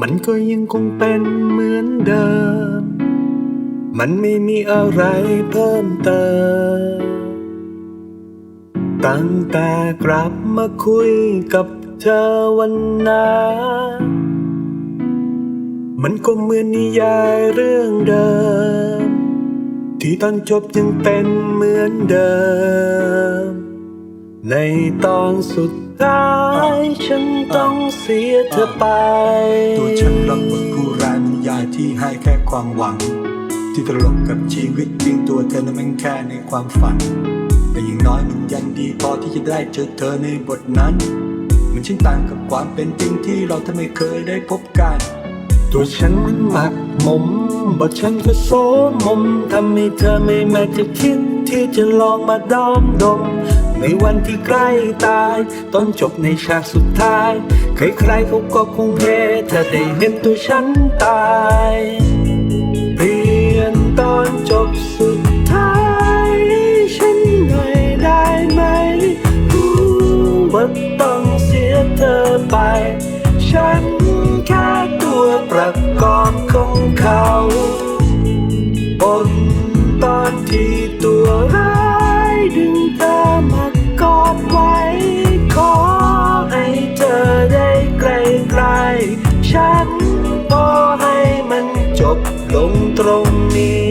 มันก็ยังคงเป็นเหมือนเดิม มันไม่มีอะไรเพิ่มเติม ตั้งแต่กลับมาคุยกับเธอวันนั้นมันก็เหมือนนิยายเรื่องเดิม ที่ตอนจบยังเป็นเหมือนเดิม ในตอนสุดท้ายฉันต้องเสียเธอไป ตัวฉันรับบทผู้ร้ายนิยายที่ให้แค่ความหวัง ที่ตลกกับชีวิตจริงตัวเธอนั้นมันแค่ในความฝัน แต่อย่างน้อยมันยังดีพอที่จะได้เจอเธอในบทนั้น มันช่างต่างกับความเป็นจริงที่เราทำไม่เคยได้พบกัน ตัวฉันมันหมักหมมบทฉันก็โสมมทำให้เธอไม่แม้จะคิดที่จะลองมาดอมดม ในวันที่ใกล้ตาย ตอนจบในฉากสุดท้าย ใครๆเขาก็คงเฮเธอได้เห็นตัวฉันตายเปลี่ยนตอนจบสุดท้าย ฉันหน่อยได้ไหมรู้ว่าต้องเสียเธอไป ฉันแค่ตัวประกอบของเขาบนตอนที่ตัว ลงตรงนี้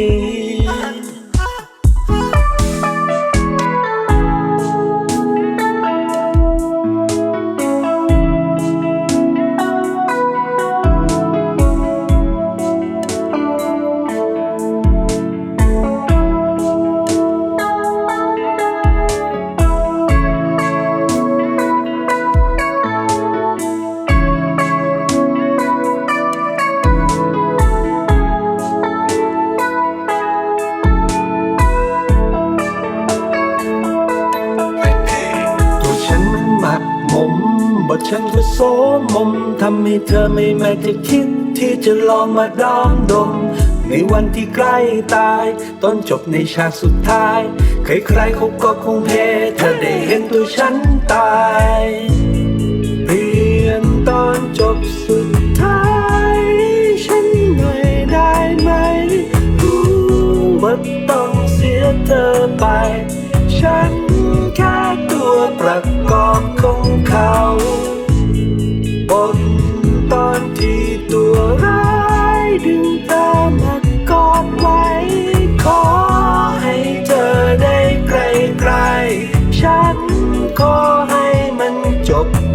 ฉันก็โสมมทำให้เธอไม่แม้จะคิด ที่จะลองมาดอมดม ในวันที่ใกล้ตาย ตอนจบในฉากสุดท้าย ใครๆเขาก็คงเฮเธอได้เห็นตัวฉันตาย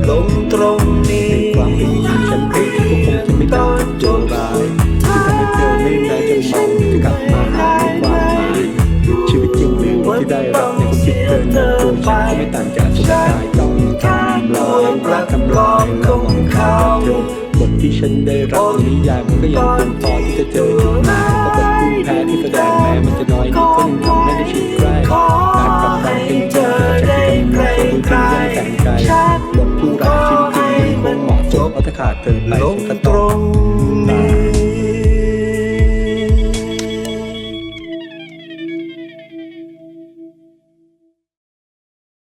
ลงตรงนี้ความเป็นจริงฉันเองก็คงจะไม่ต่างกับตัวร้ายที่ทำให้เธอไม่แม้จะมองจะกลับมาหาในความหมายชีวิตจริงหรือที่ได้รับในความคิดเธอนั้นตัวฉันก็ไม่ต่างจากสุดท้ายต้องทำลายรักทำลายแล้วมองข้ามเธอบทที่ฉันได้รับนนิยายมันก็ยังคงพอที่จะเจอจุดหมายแต่บทผู้แพ้ที่แสดงแม้มันจะน้อยนิดก็ยังทำให้ได้ชิดใกล้ต่างกับควาเป็นจริงที่ฉันที่กำลังคนดูที่ยังแต่งใจ ผู้ร้ายชีวิตจริงมันคงเหมาะสมเพราะถ้าขาดเธอไปฉันก็